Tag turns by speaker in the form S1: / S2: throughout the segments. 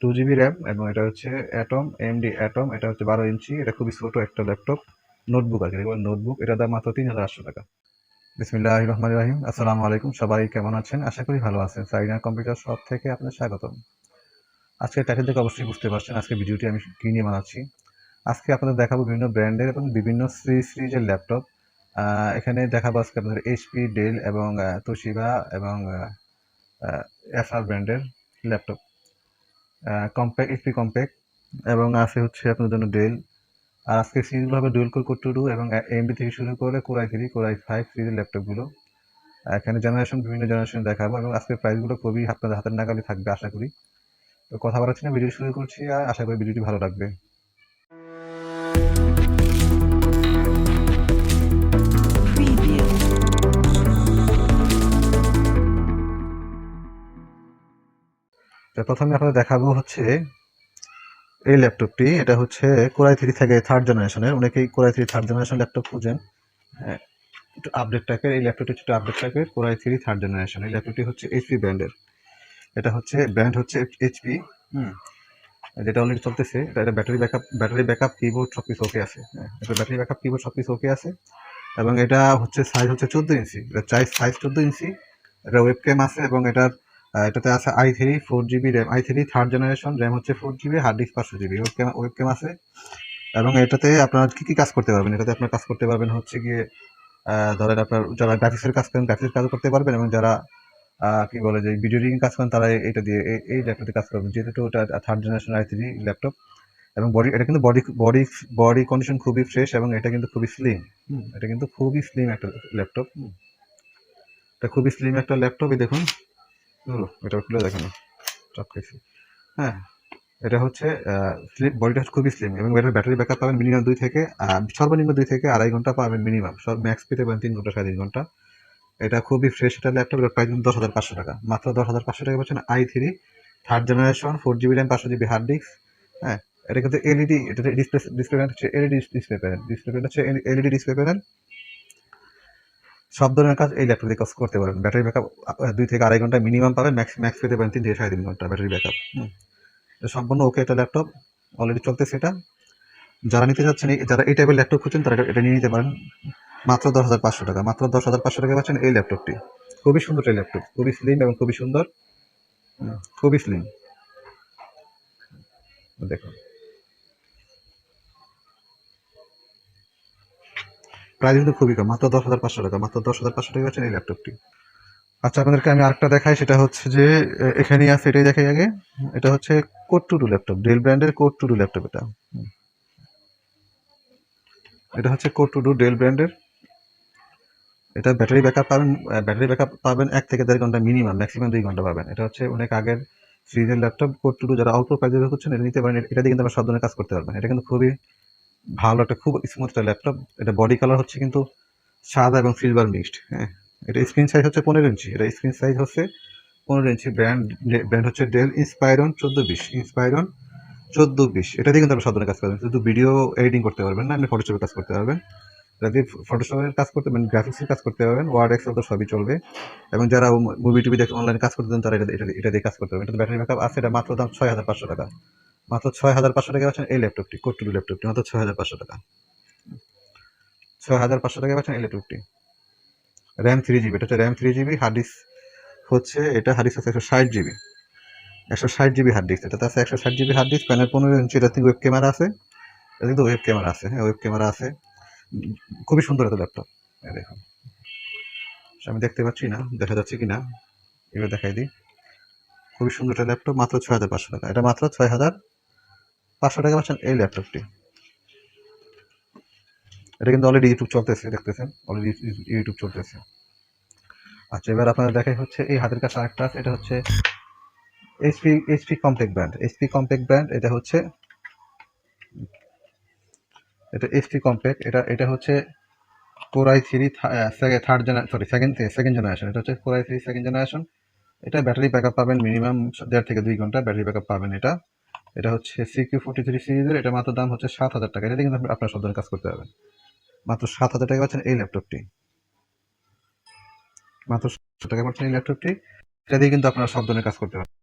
S1: Two GB RAM এবং এটা হচ্ছে অ্যাটম এমডি অ্যাটম এটা হচ্ছে বারো ইঞ্চি, এটা খুবই ছোটো একটা ল্যাপটপ নোটবুক আর কি নোটবুক এটা দাম মাত্র তিন হাজার আটশো টাকা। বিসমিল্লাহ রহমান রাহিম, আসসালামু আলাইকুম, সবাই কেমন আছেন? আশা করি ভালো আছেন। সাইনা কম্পিউটার শপ থেকে আপনার স্বাগতম। আজকে টাইটেল থেকে অবশ্যই বুঝতে পারছেন আজকে ভিডিওটি আমি কী নিয়ে বানাচ্ছি। আজকে আপনাদের দেখাবো বিভিন্ন ব্র্যান্ডের এবং বিভিন্ন সিরিজ সিরিজের ল্যাপটপ এখানে দেখাবো আজকে আপনাদের এইচপি ডেল এবং তোশিবা এবং এফআর ব্র্যান্ডের ল্যাপটপ কম্প্যাক্ট এসপি কম্প্যাক্ট এবং আছে হচ্ছে আপনার জন্য ডেল আর আজকে সিরিজগুলো হবে ডুয়েল কোর কোর টু এবং এমবি থেকে শুরু করে কোরাই থ্রি কোরাই ফাইভ সিরিজের ল্যাপটপগুলো এখানে জেনারেশন বিভিন্ন জেনারেশন দেখাবো এবং আজকের প্রাইসগুলো খুবই আপনাদের হাতের নাগালে থাকবে, আশা করি। তো কথা বলার জন্য ভিডিও শুরু করছি আর আশা করি ভিডিওটি ভালো লাগবে। প্রথমে আপনাদের দেখাবো হচ্ছে এই ল্যাপটপটি। এটা হচ্ছে কোরাই থ্রি থেকে থার্ড জেনারেশনের অনেকেই core i three third generation laptop খুঁজেন। হ্যাঁ, একটু আপডেট টাইপের এই ল্যাপটপটি একটু আপডেট টাইপের কোরাই থ্রি থার্ড জেনারেশন এই ল্যাপটপটি হচ্ছে এইচপি ব্র্যান্ডের এটা হচ্ছে ব্র্যান্ড হচ্ছে এইচপি হুম যেটা অলরেডি চলতেছে। এটা এটা battery backup battery backup keyboard সব কিছু ওকে আছে। হ্যাঁ এটা ব্যাটারি ব্যাকআপ কিবোর্ড সব কিছু ওকে আছে। এবং এটা হচ্ছে সাইজ হচ্ছে চোদ্দ ইঞ্চি। এটা সাইজ সাইজ চোদ্দ ইঞ্চি। এটা ওয়েব ক্যাম আছে এবং এটার এটাতে আছে i three four GB RAM i three third generation RAM হচ্ছে ফোর জিবি হার্ড ডিস্ক পাঁচশো GB web cam web cam আছে। এবং এটাতে আপনার কী কী কাজ করতে পারবেন? এটাতে আপনার কাজ করতে পারবেন হচ্ছে গিয়ে ধরেন আপনার যারা গ্রাফিক্সের কাজ করেন গ্রাফিক্সের কাজ করতে পারবেন এবং যারা কি বলে যে ভিডিও এডিটিং কাজ করেন তারা এটা দিয়ে এই- এই ল্যাপটপে কাজ করবেন। যেহেতু ওটা third generation i three laptop এবং বডি এটা কিন্তু বডি বডি বডি কন্ডিশন খুবই ফ্রেশ এবং এটা কিন্তু খুবই স্লিম এটা কিন্তু খুবই স্লিম একটা ল্যাপটপ এটা খুবই স্লিম একটা ল্যাপটপই দেখুন। ধরো, এটা খুলে দেখেন চক খাইছি হ্যাঁ এটা হচ্ছে স্লিম বডিটা খুবই স্লিম এবং এটার ব্যাটারি ব্যাকআপ পাবেন মিনিমাম দুই থেকে সর্বনিম্ন দুই থেকে আড়াই ঘণ্টা পাবেন মিনিমাম সব ম্যাক্স পেতে পাবেন তিন ঘণ্টা সাড়ে তিন ঘণ্টা এটা খুবই ফ্রেশ একটা ল্যাপটপ প্রাইস দশ হাজার পাঁচশো টাকা মাত্র দশ হাজার পাঁচশো টাকা পাচ্ছেন i three third generation four GB RAM পাঁচশো জিবি হার্ড ডিস্ক হ্যাঁ এটা কিন্তু এলইডি এটা ডিসপ্লে ডিসপ্লে হচ্ছে এলইডি ডিসপ্লে প্যানেল ডিসপ্লে হচ্ছে এলইডি ডিসপ্লে প্যানেল সব ধরনের কাজ এই ল্যাপটপ দিয়ে কাজ করতে পারেন। ব্যাটারি ব্যাকআপ দুই থেকে আড়াই ঘণ্টা মিনিমাম পাবেন ম্যাক্স ম্যাক্স পেতে পারেন তিন থেকে সাড়ে তিন ঘণ্টা ব্যাটারি ব্যাকআপ সম্পূর্ণ ওকে একটা ল্যাপটপ অলরেডি চলতেছে এটা। যারা নিতে চাচ্ছেন যারা এই টাইপের ল্যাপটপ খুঁজছেন, তারা এটা- নিয়ে নিতে পারেন। মাত্র দশ হাজার পাঁচশো টাকা, মাত্র দশ হাজার পাঁচশো টাকা পাচ্ছেন এই ল্যাপটপটি খুবই সুন্দর এই ল্যাপটপ খুবই স্লিম এবং খুবই সুন্দর। খুবই স্লিম দেখুন। প্রাইস কিন্তু খুবই কম, মাত্র দশ হাজার পাঁচশো টাকা, মাত্র দশ হাজার পাঁচশো টাকা এই ল্যাপটপটি। আচ্ছা আপনাদেরকে আমি আরেকটা দেখাই, সেটা হচ্ছে যে এখানেই আছে, এটাই দেখাই আগে, এটা হচ্ছে core two duo laptop Dell ব্র্যান্ডের কোড টু ডু ল্যাপটপ এটা। এটা হচ্ছে কোড টু ডু ডেল ব্র্যান্ডের এটা ব্যাটারি ব্যাকআপ পাবেন ব্যাটারি ব্যাকআপ পাবেন এক থেকে দেড় ঘণ্টা মিনিমাম, ম্যাক্সিমাম দুই ঘণ্টা পাবেন। এটা হচ্ছে অনেক আগের সিরিজের ল্যাপটপ কোড টু ডু যারা অল্প প্রাইজে করছেন, এটা নিতে পারেন, এটা দিয়ে কিন্তু আমরা সব ধরনের কাজ করতে পারবেন। এটা কিন্তু খুবই ভালো একটা, খুব স্মুথ একটা ল্যাপটপ এটা বডি কালার হচ্ছে কিন্তু সাদা এবং সিলভার মিক্সড হ্যাঁ? এটা স্ক্রিন সাইজ হচ্ছে পনেরো ইঞ্চি। এটা স্ক্রিন সাইজ হচ্ছে পনেরো ইঞ্চি। ব্র্যান্ড ব্র্যান্ড হচ্ছে ডেল ইন্সপাইরন চোদ্দ বিশ। ইন্সপাইরন চোদ্দ বিশ। এটা দিয়ে কিন্তু আপনি সব ধরনের কাজ করবেন। শুধু ভিডিও এডিটিং করতে পারবেন না, আপনি ফটোশপের কাজ করতে পারবেন। এটা দিয়ে ফটোশপের কাজ করতে পারবেন গ্রাফিক্সের কাজ করতে পারবেন। ওয়ার্ড এক্সেল তো সবই চলবে। এবং যারা মুভি টুভি দেখে অনলাইনে কাজ করতে চান, তারা এটা এটা দিয়ে কাজ করতে পারবেন। এটা ব্যাটারি ব্যাকআপ আছে, এটা মাত্র দাম ছয় হাজার পাঁচশো টাকা। মাত্র ছয় হাজার পাঁচশো টাকা পাচ্ছেন এই ল্যাপটপটি কোট্টুডু ল্যাপটপটি মাত্র ছয় হাজার পাঁচশো টাকা। ছয় হাজার পাঁচশো টাকা পাচ্ছেন এই ল্যাপটপটি। র্যাম থ্রি জিবি এটা হচ্ছে RAM three GB hard disk হচ্ছে এটা হার্ড ডিস্ক আছে একশো ষাট জিবি একশো ষাট জিবি হার্ড ডিস্ক এটাতে আছে একশো ষাট জিবি হার্ড ডিস্ক প্যানেল পনেরো ইঞ্চি এটা ওয়েব ক্যামেরা আছে। এটা কিন্তু ওয়েব ক্যামেরা আছে হ্যাঁ ওয়েব ক্যামেরা আছে। খুবই সুন্দর একটা ল্যাপটপ দেখুন। আচ্ছা, আমি দেখতে পাচ্ছি না দেখা যাচ্ছে কি না এবার দেখাই দিই। খুবই সুন্দর একটা ল্যাপটপ মাত্র ছয় হাজার পাঁচশো টাকা এটা মাত্র ছয় হাজার পাঁচশো টাকা পাচ্ছেন এই ল্যাপটপটি। এটা কিন্তু অলরেডি ইউটিউব চলতেছে, দেখতেছেন? অলরেডি ইউটিউব চলতেছে। আচ্ছা এবার আপনারা দেখাই হচ্ছে, এই হাতের কাছে আরেকটা আছে, এটা হচ্ছে HP HP Compaq brand HP Compaq brand এটা হচ্ছে, এটা এইচপি কমপ্লেক্ট এটা এটা হচ্ছে core i three third generation sorry second second generation এটা হচ্ছে core i three second generation এটা ব্যাটারি ব্যাকআপ পাবেন মিনিমাম দেড় থেকে দুই ঘণ্টা ব্যাটারি ব্যাকআপ পাবেন এটা। এটা হচ্ছে সিকিউ ফোর্টি থ্রি সিরিজের এটা মাত্র দাম হচ্ছে সাত হাজার টাকা। এটা কিন্তু আপনি আপনার সব কাজ করতে পারবেন। মাত্র সাত হাজার টাকা পাচ্ছেন এই ল্যাপটপটি। মাত্র টাকা পাচ্ছেন এই ল্যাপটপটি। এটা দিয়ে কিন্তু আপনারা সব ধরনের কাজ করতে পারবেন।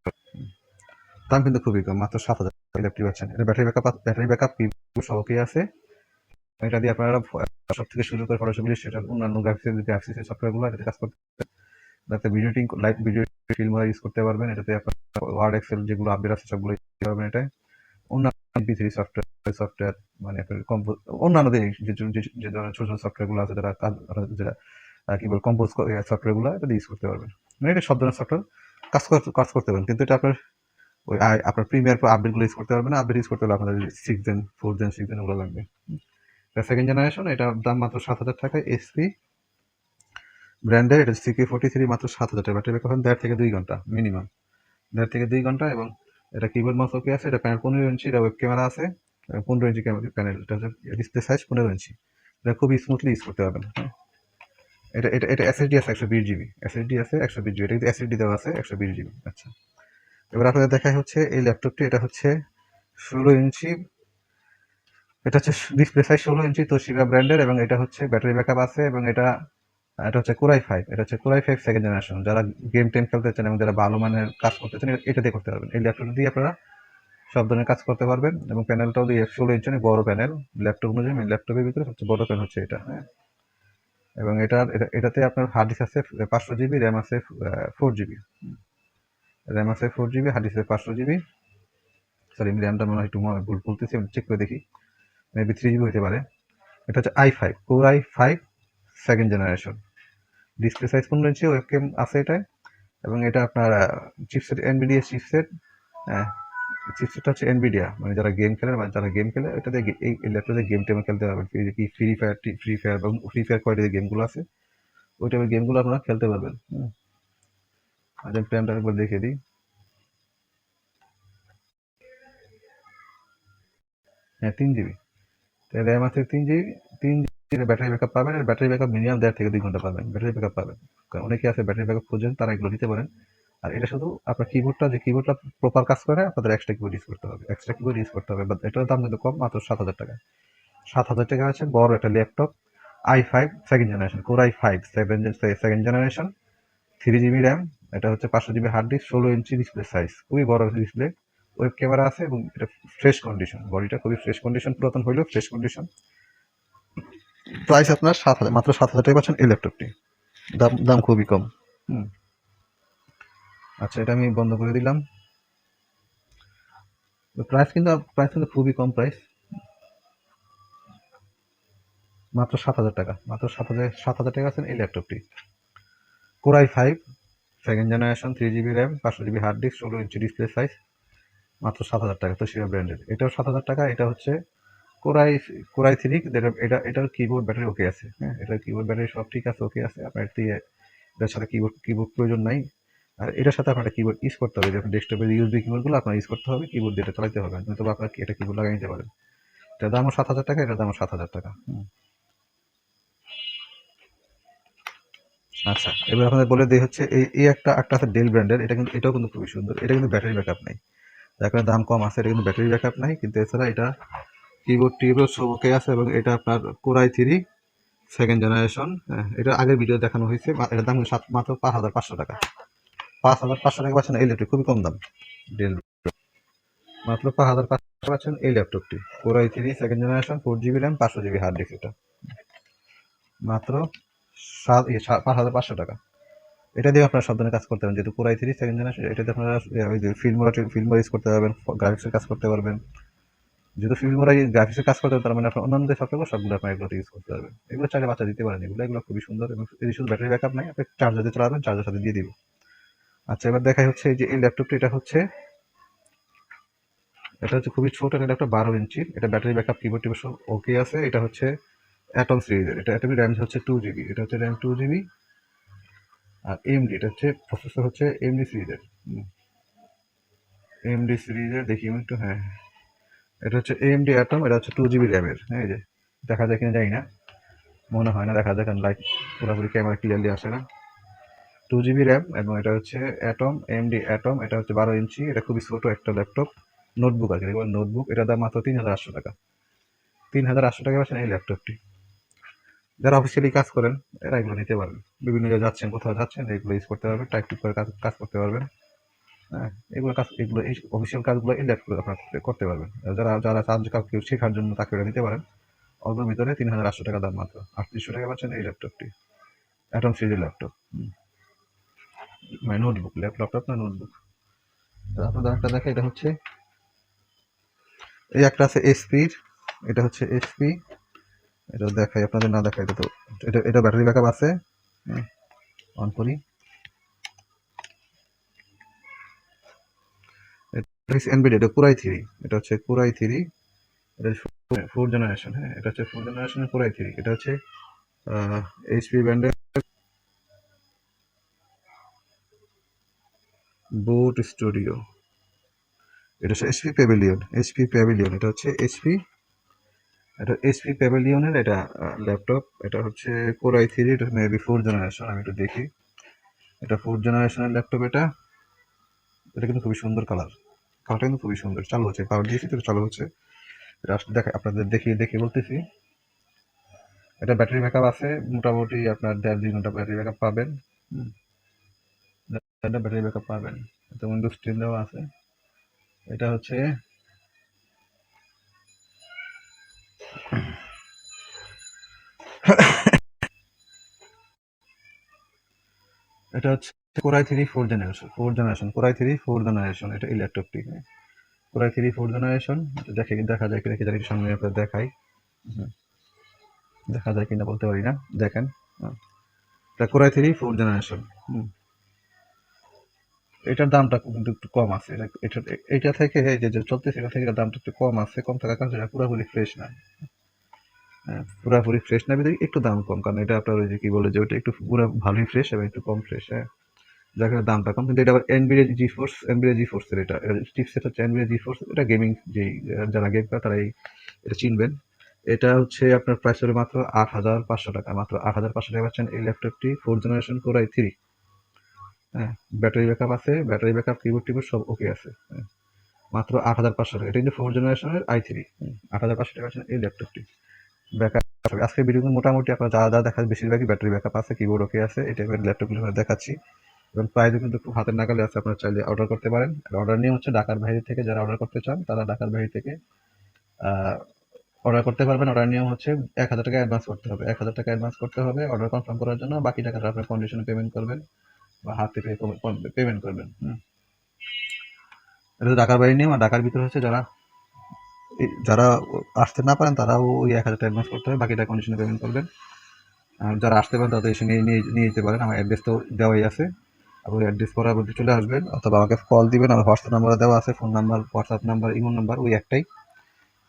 S1: দাম কিন্তু খুবই কম, মাত্র সাত হাজার টাকা ল্যাপটপ পাচ্ছেন। এটা ব্যাটারি ব্যাকআপ ব্যাটারি ব্যাকআপ সহকেই আছে। এটা দিয়ে আপনারা সব থেকে শুরু করে ফটোশপ সেটা অন্যান্য গ্রাফিক্স গ্রাফিক্সের সফটওয়্যারগুলো এটাতে কাজ করতে video live video film use করতে পারবেন। এটাতে আপনার ওয়ার্ড এক্সেল যেগুলো আপডেট আছে সবগুলো ইউজ পারবেন এটা অন্যান্য পি থ্রি সফটওয়্যার সফটওয়্যার মানে আপনার কম্পোজ অন্যান্য যে, যে- ধরনের ছোট ছোট সফটওয়্যারগুলো আছে কাজ যেটা কি বল কম্পোজ সফটওয়্যারগুলো এটা ইউজ করতে পারবেন। মানে এটা সব ধরনের সফটওয়্যার কাজ করতে কাজ করতে পারবেন। কিন্তু এটা আপনার ওই আপনার প্রিমিয়ার পর আপডেটগুলো ইউজ করতে পারবেন না। আপডেট ইউজ করতে হলে আপনাদের six gen four gen six gen ওগুলো লাগবে। সেকেন্ড জেনারেশন এটা দাম মাত্র সাত হাজার টাকায় এসপি ব্র্যান্ডের এটা সিকে ফোর্টি থ্রি মাত্র সাত হাজার টাকা। ব্যাটারি ব্যাকআপ দেড় থেকে দুই ঘণ্টা মিনিমাম দেড় থেকে দুই ঘণ্টা এবং এটা কিবোর্ড মাউস ওকে আছে, এটা প্যানেল পনেরো ইঞ্চি, এটা ওয়েব ক্যামেরা আছে পনেরো ইঞ্চি ক্যামেরা প্যানেল এটা ডিসপ্লে সাইজ পনেরো ইঞ্চি। এটা খুবই স্মুথলি ইউজ করতে পারবেন। এটা এটা এটা এসএসডি আছে একশো বিশ জিবি এসএসডি আছে একশো বিশ জিবি এটা কিন্তু এসএসডি দেওয়া আছে একশো বিশ জিবি আচ্ছা। এবার আপনাদের দেখায় হচ্ছে এই ল্যাপটপটি এটা হচ্ছে ষোলো ইঞ্চি। এটা হচ্ছে ডিসপ্লে সাইজ ষোলো ইঞ্চি তোশিবা ব্র্যান্ডের এবং এটা হচ্ছে ব্যাটারি ব্যাকআপ আছে এবং এটা এটা হচ্ছে কোরাই ফাইভ, এটা হচ্ছে core i five second generation যারা গেম টেম খেলতে চান এবং যারা ভালো মানের কাজ করতে চান, এটা দিয়ে করতে পারবেন। এই ল্যাপটপ দিয়ে আপনারা সব ধরনের কাজ করতে পারবেন এবং প্যানেলটাও দিয়ে ষোলো ইঞ্চি বড় প্যানেল ল্যাপটপ অনুযায়ী ল্যাপটপের ভিতরে সবচেয়ে বড় প্যানেল হচ্ছে এটা হ্যাঁ। এবং এটার, এটা- এটাতে আপনার হার্ড ডিস্ক আছে পাঁচশো জিবি র্যাম আছে ফোর জিবি র্যাম আছে ফোর জিবি হার্ড ডিস্ক আছে, পাঁচশো জিবি সরি আমি র্যামটা মনে হয় একটু ভুল বলতেছি, আমি চেক করে দেখি। মেবি থ্রি জিবি হতে পারে। এটা হচ্ছে i five core i five second generation display size পনেরো ইঞ্চি ওয়েবক্যাম আছে এটায় এবং এটা আপনার চিপসেট এনবিডিয়া চিপসেট হ্যাঁ চিপসেটটা হচ্ছে এনবিডিয়া মানে যারা গেম খেলে বা যারা গেম খেলে, এটাতে এই ল্যাপটপে গেম টেমে খেলতে পারবেন। কি ফ্রি ফায়ার ফ্রি ফায়ার এবং ফ্রি ফায়ার কোয়ালিটির গেমগুলো আছে, ওই টাইপের গেমগুলো আপনারা খেলতে পারবেন, হুম। আজ আমি প্ল্যানটা একবার দেখিয়ে দিই। হ্যাঁ তিন জিবি র্যাম আছে তিন জিবি তিন জিবি ব্যাটারি ব্যাকআপ পাবেন আর ব্যাটারি ব্যাকআপ মিনিমাম দেড় থেকে দুই ঘণ্টা পাবেন ব্যাটারি ব্যাকআপ পাবেন। কারণ অনেকে আছে ব্যাটারি ব্যাকআপ খোঁজেন, তারা এগুলো নিতে পারেন। আর এটা শুধু আপনার কিবোর্ডটা যে কিবোর্ডটা প্রপার কাজ করে, আপনাদের এক্সট্রা কিবোর্ড ইউজ করতে হবে। এক্সট্রা কিবোর্ড ইউজ করতে হবে বাট এটার দাম কিন্তু কম, মাত্র সাত হাজার টাকা। সাত হাজার টাকা আছে, বড় একটা laptop i five second generation core i five seven second generation three GB RAM এটা হচ্ছে পাঁচশো জিবি হার্ড ডিস্ক ষোলো ইঞ্চি ডিসপ্লে সাইজ খুবই বড় ডিসপ্লে ওয়েব ক্যামেরা আছে এবং এটা ফ্রেশ কন্ডিশন বডিটা খুবই ফ্রেশ কন্ডিশন পুরাতন হইলেও ফ্রেশ কন্ডিশন প্রাইস আপনার সাত হাজার, মাত্র সাত হাজার টাকা পাচ্ছেন এই ল্যাপটপটি। দাম দাম খুবই কম। হুম। আচ্ছা এটা আমি বন্ধ করে দিলাম। প্রাইস কিন্তু প্রাইস কিন্তু খুবই কম প্রাইস। মাত্র সাত হাজার টাকা, মাত্র সাত হাজার সাত হাজার টাকা আছেন এই ল্যাপটপটি। Core i five second generation three GB RAM পাঁচশো জিবি হার্ড ডিস্ক ষোলো ইঞ্চি ডিসপ্লে সাইজ মাত্র সাত হাজার টাকা, তো সেটা ব্র্যান্ডেড এটাও সাত হাজার টাকা, এটা হচ্ছে কোরাই কোরাই থ্রি এটা এটা, এটার কিবোর্ড ব্যাটারি ওকে আছে হ্যাঁ? এটার কিবোর্ড ব্যাটারি সব ঠিক আছে ওকে আছে। আপনার দিয়ে এটার সাথে কিবোর্ড কিবোর্ড প্রয়োজন নাই। আর এটার সাথে আপনার কিবোর্ড ইউজ করতে হবে যখন ডেস্কটপের ইউজবি কিবোর্ডগুলো আপনার ইউজ করতে হবে কিবোর্ড দিয়ে এটা চালাতে হবে। নয়তো আপনার এটা কিবোর্ড লাগিয়ে নিতে পারেন। এটার দামও সাত হাজার টাকা, এটার দামও সাত হাজার টাকা। আচ্ছা এবার আপনাদের বলে দিই হচ্ছে, এই এই একটা একটা আছে ডেল ব্র্যান্ডের এটা কিন্তু, এটাও কিন্তু খুবই সুন্দর, এটা কিন্তু ব্যাটারি ব্যাকআপ নেই। যার কারণে দাম কম আছে, এটা কিন্তু ব্যাটারি ব্যাকআপ নাই, কিন্তু এছাড়া এটা কিবোর্ড টিবোর্ড সব ওকে আছে এবং এটা আপনার কোরাই থ্রি সেকেন্ড জেনারেশন এটা আগের ভিডিও দেখানো হয়েছে এটার দাম সাত মাত্র পাঁচ হাজার পাঁচশো টাকা। পাঁচ হাজার পাঁচশো টাকা পাচ্ছেন এই ল্যাপটপ খুবই কম দাম। ডেল মাত্র পাঁচ হাজার পাঁচশো টাকা পাচ্ছেন এই ল্যাপটপটি core i three second generation four GB RAM পাঁচশো জিবি হার্ড ডিস্ক এটা। মাত্র সাত পাঁচ হাজার পাঁচশো টাকা। এটা দিয়ে আপনারা সব ধরনের কাজ করতে পারবেন যেহেতু কোরাই থ্রি সেকেন্ড জেনারেশন এটাতে আপনারা ইয়ে, ওই ফিল্ম ফিল্ম ইউজ করতে পারবেন গ্রাফিক্সের কাজ করতে পারবেন। যেহেতু ফিল্ম গ্রাফিক্সের কাজ করতে তার মানে আপনার অন্যান্য যে সফটওয়্যার সবগুলো আপনার এগুলোতে ইউজ করতে পারবেন এগুলো চাইলে বাচ্চা দিতে পারেন, এগুলো এগুলো খুবই সুন্দর এবং এর শুধু ব্যাটারি ব্যাকআপ নাই আপনি চার্জার দিয়ে চালাবেন চার্জার সাথে দিয়ে দিব। আচ্ছা এবার দেখাই হচ্ছে এই যে এই ল্যাপটপটি এটা হচ্ছে এটা হচ্ছে খুবই ছোট একটা ল্যাপটপ বারো ইঞ্চি, এটা ব্যাটারি ব্যাকআপ কিবোর্ড টিবোর্ড সব ওকে আছে, এটা হচ্ছে অ্যাটম সিরিজের এটা অ্যাটমি র্যাম হচ্ছে টু জিবি এটা হচ্ছে র্যাম টু জিবি আর এমডি এটা হচ্ছে প্রসেসর হচ্ছে এমডি সিরিজের এমডি সিরিজের দেখি একটু হ্যাঁ। এটা হচ্ছে এমডি অ্যাটম এটা হচ্ছে টু জিবি র্যামের এই যে দেখা যায় কিনা জানি না। মনে হয় না, দেখা যায় কারণ লাইট পুরোপুরি ক্যামেরা ক্লিয়ারলি আসে না। টু জিবি র্যাম এবং এটা হচ্ছে অ্যাটম এমডি অ্যাটম এটা হচ্ছে বারো ইঞ্চি, এটা খুবই ছোটো একটা ল্যাপটপ নোটবুক আর কি। নোটবুক এটার দাম মাত্র তিন হাজার আটশো টাকা। তিন হাজার আটশো টাকা পাচ্ছেন এই ল্যাপটপটি যারা অফিসিয়ালি কাজ করেন, এরা এগুলো নিতে পারবেন বিভিন্ন জায়গায় যাচ্ছেন, কোথাও যাচ্ছেন, এগুলো ইউজ করতে পারবেন টাইপ করে কাজ কাজ করতে পারবেন। হ্যাঁ এগুলো কাজ, এগুলো এই অফিসিয়াল কাজগুলো এই ল্যাপটপে আপনারা করতে- পারবেন। যারা যারা চান যে কাউকে শেখার জন্য তাকে এটা নিতে পারেন, অল্পের ভিতরে তিন হাজার আটশো টাকা দাম মাত্র। আটত্রিশশো টাকা পাচ্ছেন এই ল্যাপটপটি অ্যাটম সিরিজের ল্যাপটপ মানে নোটবুক ল্যাপটপ না নোটবুক আপনাদের একটা দেখে, এটা হচ্ছে এই একটা আছে এসপির এটা হচ্ছে এসপি এটা দেখাই, আপনাদের না দেখাই, এটা তো, এটা এটা ব্যাটারি ব্যাকআপ আছে। অন করি। এনবিডি এটা কুরাই থ্রি। এটা হচ্ছে কুরাই থ্রি। এটা ফোর জেনারেশন হ্যাঁ এটা হচ্ছে ফোর জেনারেশনের কুরাই থ্রি। এটা হচ্ছে এইচপি ব্র্যান্ডের বুট স্টুডিও এটা হচ্ছে এইচপি প্যাভিলিয়ন এইচপি প্যাভিলিয়ন এটা হচ্ছে এইচপি এটা এইচপি প্যাভিলিয়নের এটা ল্যাপটপ এটা হচ্ছে কোরাই থ্রি, এটা মেবি ফোর জেনারেশন আমি একটু দেখি। এটা ফোর জেনারেশনের ল্যাপটপ এটা। এটা কিন্তু খুবই সুন্দর কালার কালারটা কিন্তু খুবই সুন্দর। চালু হচ্ছে পাওয়ার দিয়েছি তো চালু হচ্ছে। এটা দেখা আপনাদের দেখিয়ে দেখিয়ে বলতেছি। এটা ব্যাটারি ব্যাকআপ আছে, মোটামুটি আপনার দেড় দুই ঘণ্টা ব্যাটারি ব্যাকআপ পাবেন। ব্যাটারি ব্যাকআপ পাবেন। এটা উইন্ডোজ টেন দেওয়া আছে। এটা হচ্ছে এটা হচ্ছে core i three four generation four generation core i three four generation এটা এই ল্যাপটপটি কোরাই থ্রি ফোর জেনারেশন দেখে দেখা যায় কি দেখে জানি সামনে আপনার দেখাই। দেখা যায় কিনা বলতে পারি না দেখেন। এটা কোরাই থ্রি ফোর জেনারেশন এটার দামটা কিন্তু একটু কম আছে। এটা এটা থেকে এই যে চলতেছে এটা থেকে দামটা একটু কম আছে কম থাকার কারণে এটা পুরোপুরি ফ্রেশ না। হ্যাঁ, পুরোপুরি ফ্রেশ না বিধায় একটু দাম কম কারণ এটা আপনার ওই যে কি বলে যে ওটা একটু পুরো ভালোই ফ্রেশ এবং একটু কম ফ্রেশ হ্যাঁ। যার দামটা কম, কিন্তু এটা আবার এনবিডি জি ফোর্স এনবিডি জি ফোর্সের এটা চিপসেট হচ্ছে এনবিডি জি ফোর্স এটা গেমিং যেই যারা গেম করে তারা এই এটা চিনবেন। এটা হচ্ছে আপনার প্রাইস হলো মাত্র আট হাজার পাঁচশো টাকা, মাত্র আট হাজার পাঁচশো টাকা পাচ্ছেন এই ল্যাপটপটি four generation core i three হ্যাঁ ব্যাটারি ব্যাকআপ আছে ব্যাটারি ব্যাকআপ কিবোর্ড টিবোর্ড সব ওকে আছে। হ্যাঁ। মাত্র আট হাজার পাঁচশো টাকা, এটা কিন্তু ফোর জেনারেশনের আই থ্রি আট হাজার পাঁচশো টাকা পাচ্ছেন এই ল্যাপটপটি ব্যাকআপ আজকে ভিডিও মোটামুটি আপনার যা যা দেখা বেশিরভাগই ব্যাটারি ব্যাকআপ আছে কিবোর্ড ওকে আছে এটা ল্যাপটপগুলো দেখাচ্ছি। এবং প্রাইসও কিন্তু খুব হাতের নাগালে আছে, আপনারা চাইলে অর্ডার করতে পারেন। আর অর্ডার নিয়ে হচ্ছে ঢাকার বাইরে থেকে যারা অর্ডার করতে চান, তারা ঢাকার বাইরে থেকে অর্ডার করতে পারবেন। অর্ডার নিয়ম হচ্ছে এক হাজার টাকা অ্যাডভান্স করতে হবে। এক হাজার টাকা অ্যাডভান্স করতে হবে অর্ডার কনফার্ম করার জন্য। বাকি টাকাটা আপনার কন্ডিশনে পেমেন্ট করবেন বা হাতে পেমেন্ট করবেন। এটা ঢাকার বাইরে নিয়ম। আর ঢাকার ভিতরে হচ্ছে যারা যারা আসতে না পারেন, তারাও ওই এক হাজার টাকা অ্যাডভান্স করতে হবে। বাকিটা কন্ডিশনে পেমেন্ট করবেন। আর যারা আসতে পারেন, তাদের এসে নিয়ে নিয়ে যেতে পারেন। আমার অ্যাড্রেস তো দেওয়াই আছে। আপনি অ্যাড্রেস করার মধ্যে চলে আসবেন অথবা আমাকে কল দিবেন, আমার হোয়াটসঅ্যাপ নাম্বার দেওয়া আছে phone number WhatsApp number imo number ওই একটাই।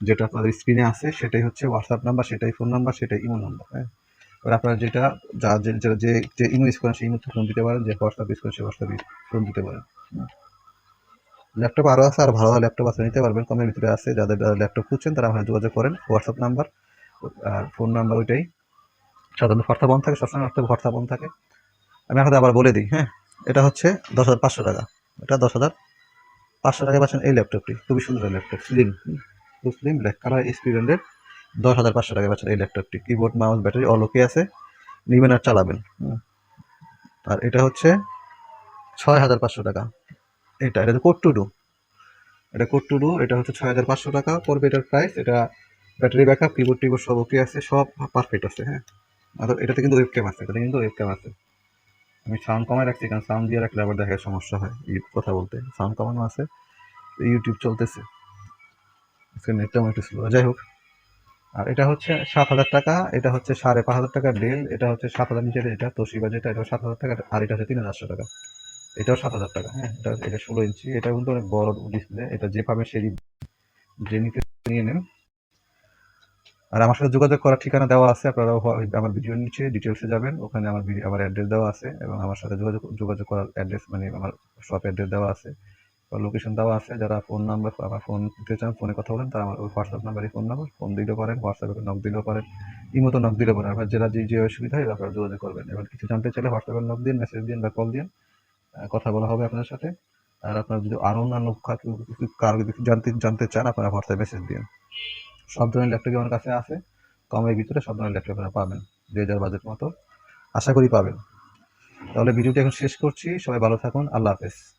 S1: যেটা আপনাদের স্ক্রিনে আছে, সেটাই হচ্ছে হোয়াটসঅ্যাপ নাম্বার সেটাই ফোন নাম্বার সেটাই ইমো নাম্বার হ্যাঁ? এবার আপনারা যেটা, যা, যে, যে- ইমো ইউজ করেন, সেই ইমোতে ফোন দিতে পারেন, যে হোয়াটসঅ্যাপ ইউজ করেন সেই হোয়াটসঅ্যাপে ফোন দিতে পারেন ল্যাপটপ আরও আছে, আর ভালো ভালো ল্যাপটপ আছে, নিতে পারবেন, কমের ভিতরে আছে, যাদের, যারা ল্যাপটপ খুঁজছেন, তারা আমার যোগাযোগ করেন হোয়াটসঅ্যাপ নাম্বার আর ফোন নাম্বার ওইটাই। সাধারণত হোয়াটসঅ্যাপ অন থাকে, সবসময় হোয়াটসঅ্যাপ হোয়াটসঅ্যাপ থাকে। আমি আপনাদের আবার বলে দিই হ্যাঁ? এটা হচ্ছে দশ হাজার পাঁচশো টাকা। এটা দশ হাজার পাঁচশো টাকা পাচ্ছেন এই ল্যাপটপটি খুবই সুন্দর laptop slim slim black colour SP ব্র্যান্ডের দশ হাজার পাঁচশো টাকা পাচ্ছেন এই ল্যাপটপটি keyboard mouse battery all okay আছে। নেবেন আর চালাবেন। আর এটা হচ্ছে ছয় হাজার পাঁচশো টাকা। এটা এটা কোড টু ডু এটা কোড টু ডু এটা হচ্ছে ছয় হাজার পাঁচশো টাকা। পড়বে এটার প্রাইস এটা ব্যাটারি ব্যাকআপ কিবোর্ড টিবোর্ড সব ওকে আছে। সব পারফেক্ট আছে হ্যাঁ। আর এটাতে কিন্তু ওয়েব ক্যাম আছে, এটাতে কিন্তু ওয়েব ক্যাম আছে। আমি সাউন্ড কমায় রাখছি কারণ সাউন্ড দিয়ে রাখলে আবার দেখা সমস্যা হয় কথা বলতে। সাউন্ড কমানো আছে ইউটিউব চলতেছে। নেটটাও একটু স্লো যাই হোক, আর এটা হচ্ছে সাত হাজার টাকা, এটা হচ্ছে সাড়ে পাঁচ হাজার টাকা ডেল এটা হচ্ছে সাত হাজার নিচের, এটা তোশিবা যেটা এটা সাত হাজার টাকা, আর এটা হচ্ছে তিন হাজারশো টাকা। এটাও সাত হাজার টাকা হ্যাঁ এটা এটা ষোলো ইঞ্চি এটা কিন্তু অনেক বড় ডিসপ্লে এটা যে পাবে সেই যে নিতে নিয়ে নেন। আর আমার সাথে যোগাযোগ করার ঠিকানা দেওয়া আছে, আপনারা আমার ভিডিওর নিচে ডিটেলসে যাবেন। ওখানে আমার আমার অ্যাড্রেস দেওয়া আছে এবং আমার সাথে যোগাযোগ যোগাযোগ করার অ্যাড্রেস মানে আমার শপ অ্যাড্রেস দেওয়া আছে। লোকেশন দেওয়া আছে, যারা ফোন নাম্বার আমার ফোন দিতে চান ফোনে কথা বলেন, তারা আমার ওই হোয়াটসঅ্যাপ নাম্বারে ফোন নাম্বার ফোন দিলেও পারেন হোয়াটসঅ্যাপে নক দিলেও পারেন ইমতো নক দিলেও পারেন। আপনার যারা যে যে অসুবিধা হয়, আপনারা যোগাযোগ করবেন। এবার কিছু জানতে চাইলে হোয়াটসঅ্যাপে নক দিন মেসেজ দিন বা কল দিন কথা বলা হবে আপনার সাথে। আর আপনার যদি আরও অন্যান্য কারও জানতে জানতে চান, আপনারা হোয়াটসঅ্যাপ মেসেজ দিন। সব ধরনের ল্যাপটপই আমার কাছে আছে। কমের ভিতরে সব ধরনের ল্যাপটপ আপনারা পাবেন, যে যার বাজেট মতো। আশা করি পাবেন। তাহলে ভিডিওটি এখন শেষ করছি। সবাই ভালো থাকুন। আল্লাহ হাফেজ।